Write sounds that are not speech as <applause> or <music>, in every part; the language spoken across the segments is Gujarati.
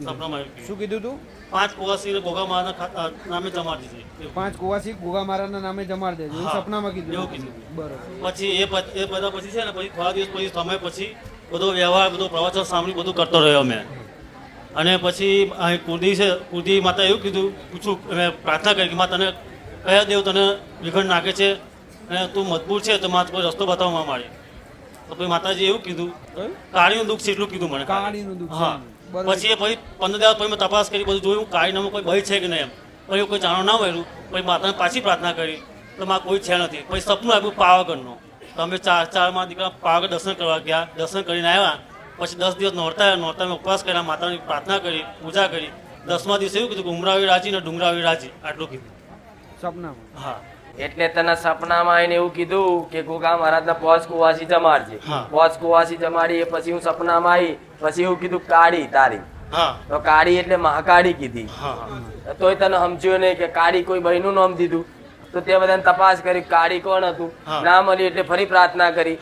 શું કીધું તું? પાંચ કુવાસી ગોગા ખાતા નામે જમાડી દીધી પાંચ કુવાસી ગોગામારાના નામે જમાડ દેજો. એવું સપનામાં કીધું એવું કીધું. બરોબર. પછી એ પછ- એ બધા પછી છે ને પછી થોડા દિવસ પછી સમય પછી બધો વ્યવહાર બધો પ્રવચન સાંભળી બધું કરતો રહ્યો મેં અને પછી કુર્દી છે કુર્દી માતા એવું કીધું પૂછું મેં પ્રાર્થના કરી કે માં તને કયા દેવ તને વિઘન નાખે છે? અને તું મજબૂર છે તો મારે કોઈ રસ્તો બતાવવા મારે તો પછી માતાજી એવું કીધું કાળીનું દુઃખ છે એટલું કીધું મને. કાળીનું દુઃખ હા. પછી એ પછી પંદર દિવસ પછી મેં તપાસ કરી બધું જોયું કાળીનામાં કોઈ ભય છે કે નહીં એમ. પછી કોઈ જાણો ના મળ્યું પછી માતાને પાછી પ્રાર્થના કરી તો માં કોઈ છે નથી. પછી સપનું આવ્યું પાવાગઢનું. તો અમે ચાર ચારમાં દીકરા પાવાગઢ દર્શન કરવા ગયા દર્શન કરીને આવ્યા. પછી દસ દિવસ નોરતા આવ્યા નોરતામાં ઉપવાસ કર્યા માતાની પ્રાર્થના કરી પૂજા કરી. દસમા દિવસે એવું કીધું કે ઉમરાવી રાજી ને ડુંગરાવી રાજી આટલું કીધું. સપનામાં. હા. એટલે તને સપનામાં આવીને એવું કીધું કે ગોગા મહારાજના પોચ કુવાસી જમાડજે. પોચ કુવાસી જમાડી એ પછી હું સપનામાં આવી પછી એવું કીધું કાળી તારી. તો કાળી એટલે મહાકાળી કીધી. હા હા. તોય તને સમજ્યો નહીં કે કાળી કોઈ બહેનું નામ દીધું તો તે બધાને તપાસ કરી કાળી કોણ હતું? હા. ના મળી એટલે ફરી પ્રાર્થના કરી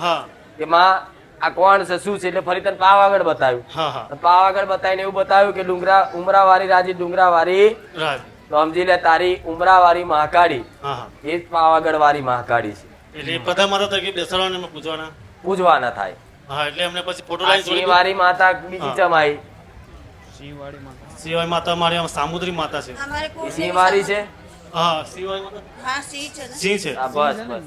કે માં આ કોણ છે શું છે? એટલે ફરી તને પાવાગઢ બતાવ્યું. હા હા. પાવાગઢ બતાવીને એવું બતાવ્યું કે ડુંગરા ઉમરાવાળી રાજી ડુંગરાવારી તો સમજી લે તારી ઉમરાવારી મહાકાળી. હા હા. એ જ પાવાગઢ વાળી મહાકાળી છે. એટલે બધા મારા તરીકે બેસાડવાના પૂછવાના પૂજવાના થાય. હા એટલે એમને પછી ફોટો લાવી જોડી માતા બીજી. ચમાઈ સિંહવાડી માતા. શિવારી માતા મારી આમ સામુદ્રી માતા છે. અમારે એ છે? હા શિવારી માતા. હા સિંહ છે સિંહ છે. બસ બસ.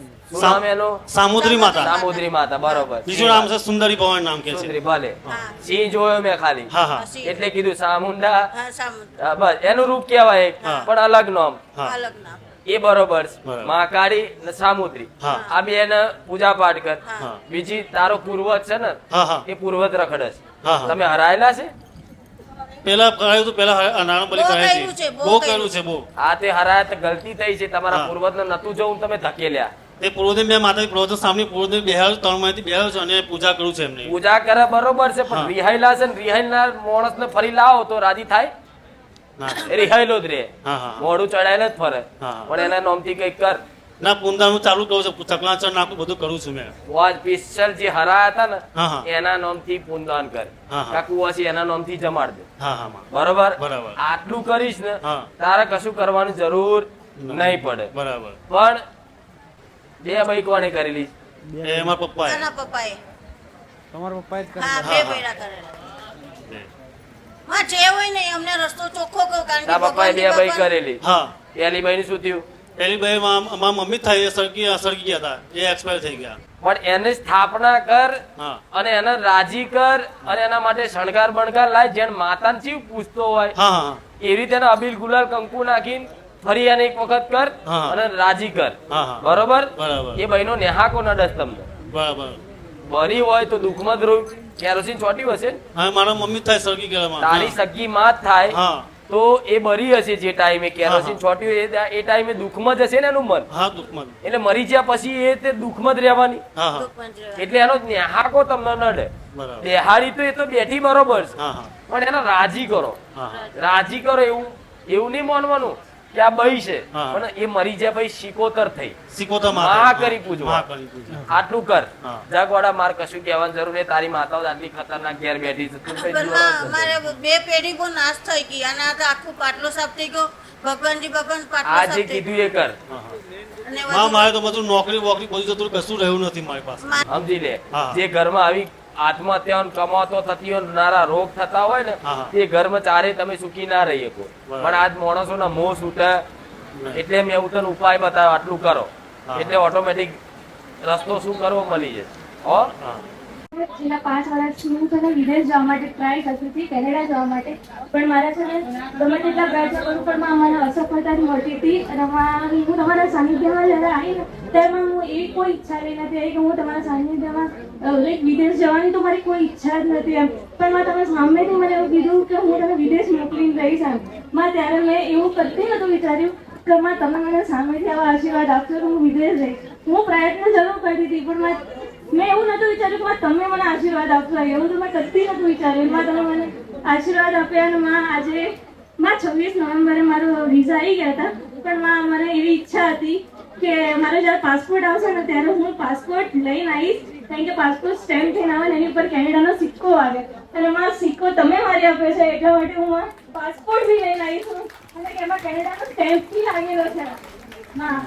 સામુદ્રી માતા. સામુદ્રી માતા બરોબર. બીજું નામ છે સુંદરી ભવન નામ કે સુંદરી ભલે. હા. સિંહ જોયો મેં ખાલી. હા હા. એટલે કીધું સામુંડા. બસ. એનું રૂપ કહેવાય પણ અલગ નામ. અલગ નામ. એ બરોબર મહાકાળી ને સામુદ્રી. આ બે ને પૂજા પાઠ કર. બીજી તારો પૂર્વજ છે ને એ પૂર્વજ રખડે છે. તમે હરાયેલા છે? પેલા કરાયું તો પેલા નારાયણ બલી બહુ છે, કર્યું છે બહુ આ તે હરાયા તો ગલતી થઈ છે તમારા હા. ને નતું જોવું તમે ધકેલ્યા. એ પૂર્વદેવ મેં માતા પૂર્વદેવ સામે પૂર્વદેવ બેહાડ ત્રણમાંથી બેહાડ છે અને પૂજા કરું છે એમની. પૂજા કરે બરોબર છે પણ રિહાયલા રિહાયેલા છે ને રિહાયેલા માણસ ને ફરી લાવો તો રાજી થાય. એ રિહાયેલો જ રે. મોડું હા. ચડાયેલ જ ફરે. પણ એના નામથી કંઈક કર. ના પૂંદાનું ચાલુ કરું છું. ચકલાચર નાખું બધું કરું છું મેં. વાજ પિસ્ટલ જે હરા હતા ને હા હા. એના નામથી પૂનદાન કર. હા, હા. કાકુ વાસી એના નામથી જમાડ દે. હા હા. બરોબર? બરાબર. આટલું કરીશ ને તારે કશું કરવાની જરૂર નહીં પડે. બરાબર. પણ બે ભાઈ કોને કરેલી. એ એમાં પપ્પા આના પપ્પાએ. તમારા પપ્પાએ જ કરેલા. બે હા. કરેલા. હા જે હોય ને અમને રસ્તો ચોખ્ખો કહો કારણ કે પપ્પાએ બે ભાઈ કરેલી. હા. પેલી ભાઈ શું થયું? ભાઈ મારા મમ્મી થઈ એ સળગી સળગી ગયા હતા. એ એક્સપાયર થઈ ગયા. પણ એની સ્થાપના કર અને એને રાજી કર અને એના માટે શણગાર બણગાર લાય જેને માતાને શિવ પૂછતો હોય. હા હા. એવી રીતે એને અબીલ ગુલાલ કંકુ નાખીને ફરી એને એક વખત કર અને રાજી કર. હા હા. બરોબર? બરાબર. એ ભાઈનો નેહાકો નડસ તમને. બરાબર. ભરી હોય તો દુઃખમાં જ રહ્યું કેરોસીન ચોટ્યું હશે હા મારા મમ્મી થાય સગી તારી સગી માં થાય. હા. તો એ બરી હશે જે ટાઈમે કેરોસીન હા. એ એ ટાઈમે દુઃખમાં જ હશે ને એનું મન. હા દુઃખમાં એટલે મરી ગયા પછી એ તે દુઃખમાં જ રહેવાની. એટલે એનો નેહાકો તમને નડે બરાબર. દેહાડી તો એ તો બેઠી બરોબર છે. હા હા. પણ એને રાજી કરો. રાજી કરો એવું એવું નહીં માનવાનું. કે આ બઈ છે. પણ એ મરી જાય ભાઈ શિકોતર થઈ. શિકોતરમાં કરી પૂજવા આટલું કર. જગવાડા માર કશું કહેવાની જરૂર નહીં. તારી માતાઓ આટલી ખતરનાક ઘેર બેઠી છે. તું બે પેઢી બહુ નાશ થઈ ગઈ. અને આ તો આખું પાટલો સાફ થઈ ગયો. ભગવાનજી ભગવાન પાટલો આ સાફ જે કીધું એ કર. હા માં મારે તો બધું નોકરી વોકરી બધું જતું કશું રહ્યું નથી મારી પાસે. સમજી લે. જે ઘરમાં આવી આત્મહત્યાઓ ને કમાતો થતી હોય નારા રોગ થતા હોય ને. તે ઘરમાં ચારે તમે સુખી ના રહી શકો. પણ આજ માણસો ના મોં છૂટે એટલે મેં એવું તને ઉપાય બતાવ્યો આટલું કરો. એટલે ઓટોમેટિક રસ્તો શું કરવો મળી જાય. હા. છેલ્લા પાંચ વર્ષથી હું છે વિદેશ જવા માટે ટ્રાય કરતી હતી, કેનેડા જવા માટે. પણ મારા છે ને ગમે તેટલા પ્રયત્ન કરું, પણ મને અસફળતા જ મળતી હતી અને હું તમારા સાનિધ્યમાં જ્યારે આવી ને ત્યારે હું એવી કોઈ ઈચ્છા રહી નથી આવી કે હું તમારા સાનિધ્યમાં લાઈક વિદેશ જવાની તો મારી કોઈ ઈચ્છા જ નથી એમ. પણ મારે તમે સામેથી મને એવું કીધું કે હું તમે વિદેશ મોકલીને રહીશ એમ. માં ત્યારે મેં એવું કદી નહોતું વિચાર્યું કે માં તમે મને સામેથી આવા આશીર્વાદ આપશો તો હું વિદેશ જઈશ. હું પ્રયત્ન જરૂર કરતી હતી, પણ માં મેં એવું નતું વિચાર્યું કે તમે મને આશીર્વાદ આપશો. એવું તો મેં કદી નતું વિચાર્યું. માં તમે મને આશીર્વાદ આપ્યા અને માં આજે, માં છવ્વીસ નવેમ્બરે મારો વિઝા આવી ગયા હતા. પણ માં મને એવી ઈચ્છા હતી કે મારો જ્યારે પાસપોર્ટ આવશે ને ત્યારે હું પાસપોર્ટ લઈને આવીશ. કારણ કે પાસપોર્ટ સ્ટેમ્પ થઈને આવે ને એની ઉપર કેનેડાનો સિક્કો આવે. અને માં સિક્કો તમે મારી આપ્યો છે, એટલા માટે હું પાસપોર્ટ બી લઈને આવીશ અને એમાં કેનેડાનો સ્ટેમ્પ બી લાગેલો છે. માં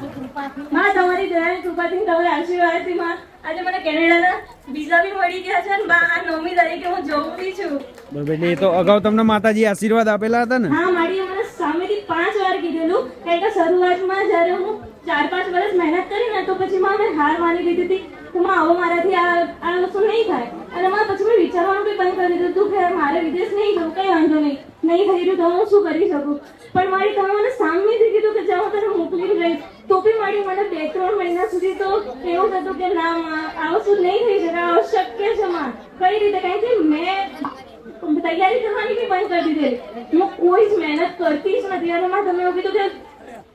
તમારી દયાની કૃપાથી તમારા આશીર્વાદથી માં આજે મને કેનેડાના વિઝા બી મળી ગયા છે અને બા આ નવમી તારીખે હું જવું બી છું. બરાબર એ તો અગાઉ તમને માતાજી આશીર્વાદ આપેલા હતા ને? હા મારી મને સામેથી પાંચ વાર કીધેલું. કારણ કે શરૂઆતમાં જ્યારે હું ચાર પાંચ વર્ષ મહેનત કરી ને તો પછી મારે હાર માની લીધી હતી તો માં આવો મારાથી આ આ વસ્તુ નહીં થાય. અને માં પછી મેં વિચારવાનું બી બંધ કરી દીધું કે મારે વિદેશ નહીં જવું કંઈ વાંધો નહીં. નહીં થઈ રહ્યું તો હું શું કરી શકું? પણ મારી તમે મને સામેથી કીધું કે જાઓ તને મોકલી રહીશ તો બી મારી મને બે ત્રણ મહિના સુધી તો એવું થતું કે ના માં આ વસ્તુ નહીં થઈ શકે અશક્ય છે માં કઈ રીતે? કારણ કે મેં તૈયારી કરવાની બી બંધ કરી દીધેલી. હું કોઈ જ મહેનત કરતી જ નથી. અને માં તમે એવું કીધું કે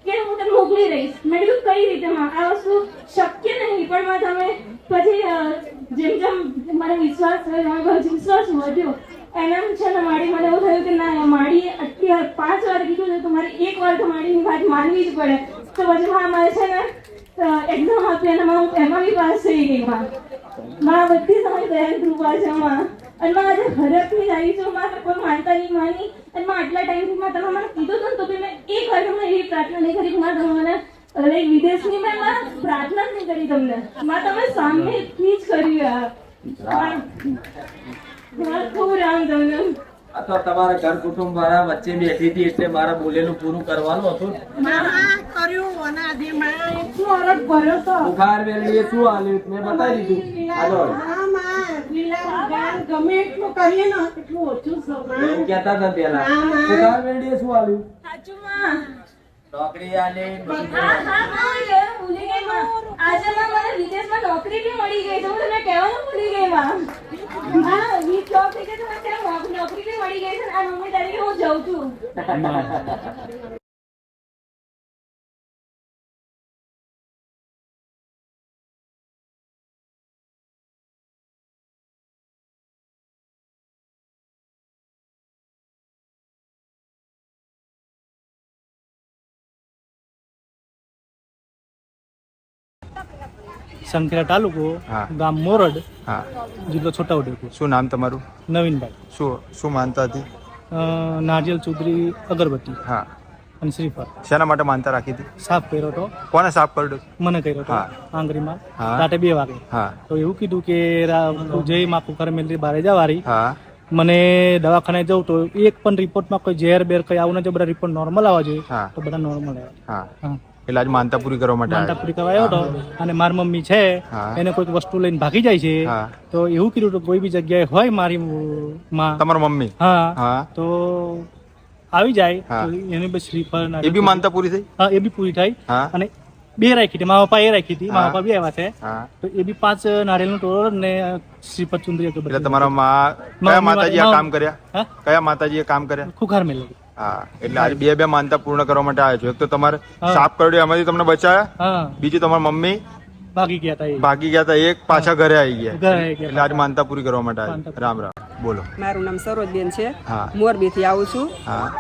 કે હું તને મોકલી રહીશ મેં કીધું, કઈ રીતે માં? આ વસ્તુ શક્ય નહીં. પણ માં તમે પછી જેમ જેમ મને વિશ્વાસ થયો વિશ્વાસ વધ્યો. એના છે ને મારી મને એવું થયું કે ના માડી આટલી પાંચ વાર કીધું છે તો મારે એક વાર તો માડીની વાત માનવી જ પડે. તો પછી હા, મારે છે ને એક્ઝામ આપી અને હું એમાં બી પાસ થઈ ગઈ માં. માં બધી સમય દયા કૃપા છે માં. અને માં આજે હરખની જ આવી છું માં કોઈ માનતા નહીં માની. અને માં આટલા ટાઈમથી માં તમે મને કીધું હતું તો બી મેં એક વાર તમને એવી પ્રાર્થના નહીં કરી માં તમે મને લાઈક વિદેશની મેં માં પ્રાર્થના જ નહીં કરી તમને. માં તમે સામેથી જ કરી આ. ખૂબ રામ તમને. આ તો તમારા ઘર કુટુંબ વાળા વચ્ચે બેઠી હતી એટલે મારા બોલેલું પૂરું કરવાનું હતું ને. બુખાર વેલડીએ શું આલ્યું મેં બતાવી દીધું. હાલો. એમ કહેતા હતા પેલા. બુખાર વેલડીએ શું આલ્યું સાચું માં નોકરી આલી આજે માં મને વિદેશમાં નોકરી બી મળી ગઈ તો હું તમને કહેવાનું ભૂલી ગઈ માં. હા વીસ જોબ થઈ ગઈ તો મને નોકરી બી મળી ગઈ છે આ નવમી તરીકે હું જઉં છું. <laughs> સંખેડા તાલુકો. ગામ મોરડ હા. જિલ્લો છોટાઉદેપુર. શું નામ તમારું? નવીનભાઈ. શું શું માનતા હતી? નારિયેલ ચૌધરી અગરબત્તી હા. અને શ્રીફળ. શેના માટે માનતા રાખી હતી? સાફ કર્યો હતો. કોને સાફ કર્યો મને કર્યો હતો. આંગળીમાં. રાતે બે વાગે. હા. તો એવું કીધું કે જય માપુ કરમેલી બારે જવારી. હા. મને દવાખાને જવું તો એક પણ રિપોર્ટમાં કોઈ ઝેર બેર કઈ આવું નથી બધા રિપોર્ટ નોર્મલ આવવા જોઈએ તો બધા નોર્મલ આવ્યા હા. એટલે આજ માનતા પૂરી કરવા માટે માનતા પૂરી કરવા આવ્યો હતો. અને મારી મમ્મી છે એને કોઈક વસ્તુ લઈને ભાગી જાય છે. તો એવું કીધું તો કોઈ બી જગ્યાએ હોય મારી માં. તમારી મમ્મી? હા. હા. તો આવી જાય. એની બસ શ્રીફળ એ બી માનતા પૂરી થઈ? હા એ બી પૂરી થાય અને બે રાખી હતી મારા પપ્પા એ રાખી હતી મારા પપ્પા બી આવ્યા છે. તો એ બી પાંચ નારિયેળનું ટોળો ને શ્રીપદ ચુંદરી એટલે તમારા માં કયા માતાજી આ કામ કર્યા? કયા માતાજીએ કામ કર્યા? ખુખાર મેળ હા એટલે આજે બે બે માનતા પૂર્ણ કરવા માટે આવ્યા છું. એક તો તમારે સાફ કર્યો એમાંથી તમને બચાયા. બીજું તમારી મમ્મી ભાગી ગયા હતા ભાગી ગયા હતા એક પાછા ઘરે આવી ગયા. એટલે આજે માનતા પૂરી કરવા માટે આવ્યા. રામ રામ. બોલો. મારું નામ સરોજબેન છે. મોરબી થી આવું છું.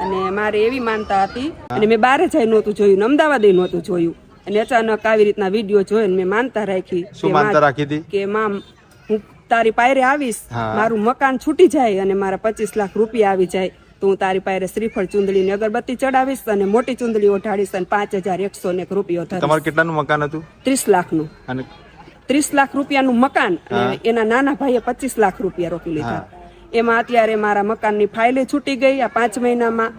અને મારે એવી માનતા હતી. અને મેં બારે જઈ નહોતું જોયું અમદાવાદ નહોતું જોયું. અને અચાનક આવી રીતના વીડિયો જોયો મેં માનતા રાખી શું માનતા રાખી હતી? કે માં હું તારી પાયરે આવીશ. મારું મકાન છૂટી જાય અને મારા પચીસ લાખ રૂપિયા આવી જાય. તો હું તારી પાસે શ્રીફળ ચુંદડી ને અગરબત્તી ચડાવીશ અને મોટી ચુંદડી ઓઢાડીશ અને પાંચ હજાર એકસો ને એક થશે તમારે કેટલાનું મકાન હતું? ત્રીસ લાખનું. અને ત્રીસ લાખ રૂપિયાનું મકાન અને એના નાના ભાઈએ પચીસ લાખ રૂપિયા રોકી લીધા. એમાં અત્યારે મારા મકાનની ફાઇલે છૂટી ગઈ આ પાંચ મહિનામાં.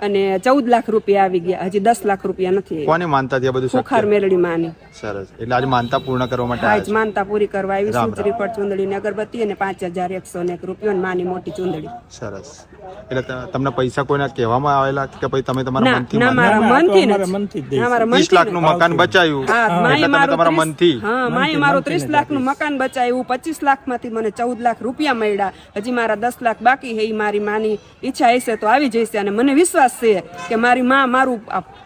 અને ચૌદ લાખ રૂપિયા આવી ગયા. હજી દસ લાખ રૂપિયા નથી કોને માનતા હતી બધું સુખાર મેલડી માની. સરસ. એટલે આજે માનતા પૂર્ણ કરવા માટે આજ માનતા પૂરી કરવા આવી. રામ. પર ચુંદડી ને અગરબત્તી અને પાંચ હજાર એકસો ને એક રૂપિયો માની મોટી ચુંદડી. સરસ. એટલે તમને પૈસા કોઈને કહેવામાં આવેલા કે પછી તમે તમારા ના મનથી ના મારા મનથી નથી. મનથી. ના, મારા ત્રીસ મનથી લાખનું નથી. મકાન બચાવ્યું એટલે તમે મારું તમારા મનથી. હા, માએ મારું ત્રીસ લાખનું મકાન બચાવ્યું પચીસ લાખમાંથી મને ચૌદ લાખ રૂપિયા મળ્યા. હજી મારા દસ લાખ બાકી હે મારી માની ઈચ્છા હશે તો આવી જશે અને મને વિશ્વાસ છે કે મારી માં મારું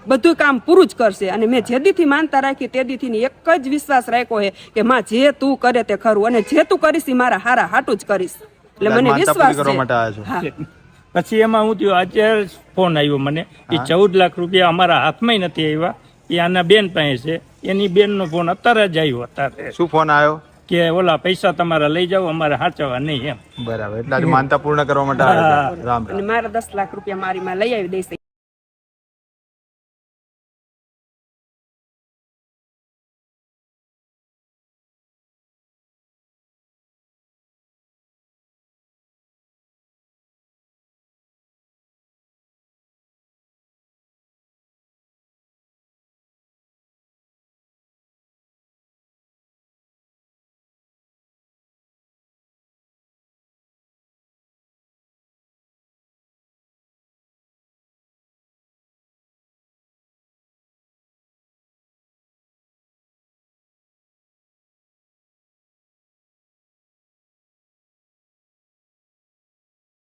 બધું કામ પૂરું જ કરશે. અને મેં જેદીથી માનતા રાખી તેદીથી એક જ વિશ્વાસ રાખ્યો છે કે માં જે તું કરે તે ખરું. અને જે તું કરીશ એ મારા હારા હાટું જ કરીશ. એટલે મને વિશ્વાસ છે. પછી એમાં હું થયું આજે ફોન આવ્યો મને. એ ચૌદ લાખ રૂપિયા અમારા હાથમાં નથી આવ્યા. એ આના બેન પાસે છે. એની બેનનો ફોન અત્યારે જ આવ્યો અત્યારે. શું ફોન આવ્યો? કે ઓલા પૈસા તમારા લઈ જાઓ અમારે સાચવવા નહીં એમ. બરાબર એટલે માનતા પૂર્ણ કરવા માટે રામ રામ. મારા દસ લાખ રૂપિયા મારી માં લઈ આવી દેશે